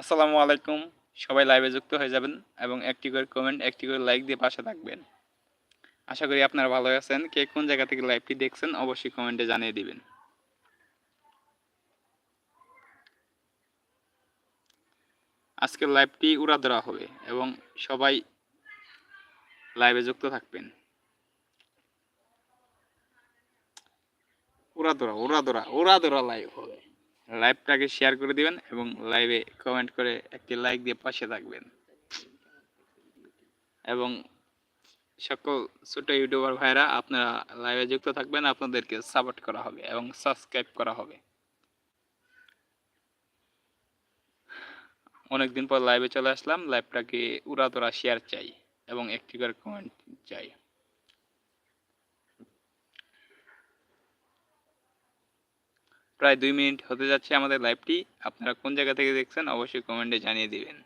আসসালামু আলাইকুম। সবাই লাইভে যুক্ত হয়ে যাবেন এবং একটি করে কমেন্ট একটি করে লাইক দিয়ে পাশে থাকবেন। আশা করি আপনারা ভালো আছেন। কে কোন জায়গা থেকে লাইভটি দেখছেন অবশ্যই কমেন্টে জানিয়ে দিবেন। আজকের লাইভটি উড়া ধরা হবে এবং সবাই লাইভে যুক্ত থাকবেন। উড়া ধরা উড়া ধরা উড়া ধরা লাইভ হবে। লাইভটাকে শেয়ার করে দিবেন এবং লাইভে কমেন্ট করে একটি লাইক দিয়ে পাশে থাকবেন। এবং সকল ছোট ইউটিউবার ভাইরা আপনারা লাইভে যুক্ত থাকবেন, আপনাদেরকে সাপোর্ট করা হবে এবং সাবস্ক্রাইব করা হবে। অনেকদিন পর লাইভে চলে আসলাম লাইভটাকে উড়াদোড়া শেয়ার চাই এবং একটি করে কমেন্ট চাই। প্রায় দুই মিনিট হতে যাচ্ছে আমাদের লাইভটি আপনারা কোন জায়গা থেকে দেখছেন অবশ্যই কমেন্টে জানিয়ে দিবেন।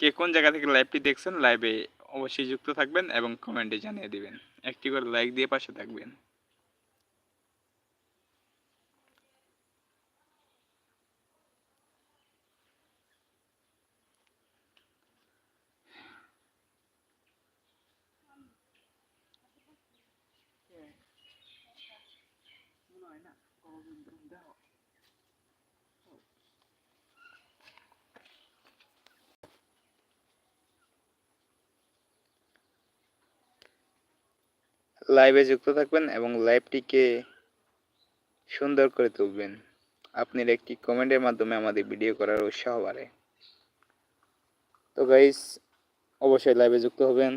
কে কোন জায়গা থেকে লাইভটি দেখছেন লাইভে অবশ্যই যুক্ত থাকবেন এবং কমেন্টে জানিয়ে দিবেন। একটি করে লাইক দিয়ে পাশে থাকবেন। লাইভে যুক্ত থাকবেন এবং লাইভটিকে সুন্দর করে তুলবেন। আপনার একটি কমেন্টের মাধ্যমে আমাদের ভিডিও করার উৎসাহ বাড়ে। তো গাইস অবশ্যই লাইভে যুক্ত হবেন।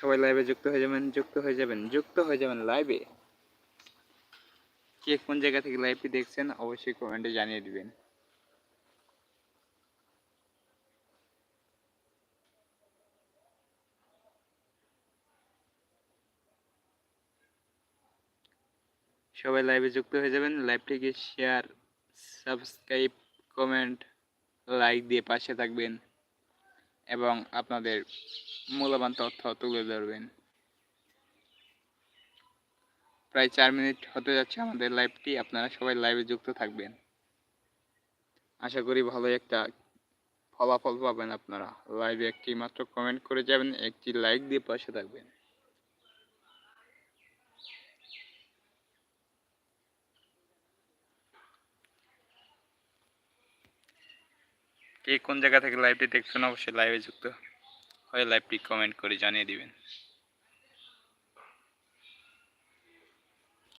সবাই লাইভে যুক্ত হয়ে যাবেন, যুক্ত হয়ে যাবেন, যুক্ত হয়ে যাবেন লাইভে কে কোন জায়গা থেকে লাইভটি দেখছেন অবশ্যই কমেন্টে জানিয়ে দিবেন। সবাই লাইভে যুক্ত হয়ে যাবেন লাইভটিকে শেয়ার সাবস্ক্রাইব কমেন্ট লাইক দিয়ে পাশে থাকবেন। এবং আপনাদের মূল্যবান তথ্য তুলে ধরবেন। প্রায় চার মিনিট হতে যাচ্ছে আমাদের লাইভটি আপনারা সবাই লাইভে যুক্ত থাকবেন। আশা করি ভালো একটা ফলাফল পাবেন আপনারা। লাইভে একটি মাত্র কমেন্ট করে যাবেন, একটি লাইক দিয়ে পাশে থাকবেন। কে কোন জায়গা থেকে লাইভটি দেখছেন, অবশ্যই লাইভে যুক্ত হয়ে লাইভটি কমেন্ট করে জানিয়ে দিবেন।